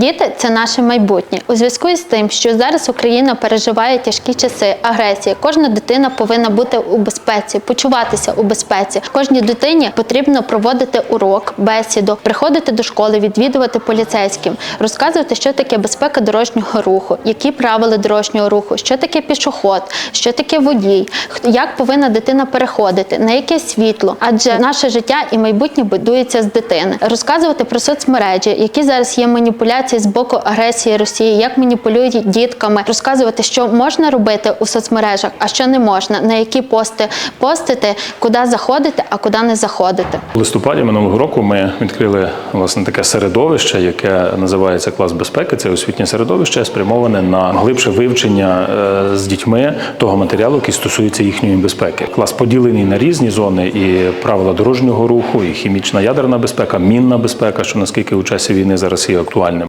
діти це наше майбутнє. У зв'язку із тим, що зараз Україна переживає тяжкі часи агресії, кожна дитина повинна бути у безпеці, почуватися у безпеці. Кожній дитині потрібно проводити урок, бесіду, приходити до школи, відвідувати поліцейським, розказувати, що таке безпека дорожнього руху, які правила дорожнього руху, що таке пішоход, що таке водій, як повинна дитина переходити, на яке світло, адже наше життя і майбутнє будується з дитини. Розказувати про соцмережі, які зараз є маніпуляції з боку агресії Росії, як маніпулюють дітками, розказувати, що можна робити у соцмережах, а що не можна, на які пости постити, куди заходити, а куди не заходити. У листопаді минулого року ми відкрили власне таке середовище, яке називається клас безпеки. Це освітнє середовище, спрямоване на глибше вивчення е, з дітьми того матеріалу, який стосується їхньої безпеки. Клас поділений на різні зони і правила дорожнього руху, і хімічна ядерна безпека, мінна безпека, що наскільки у часі війни зараз є актуальним.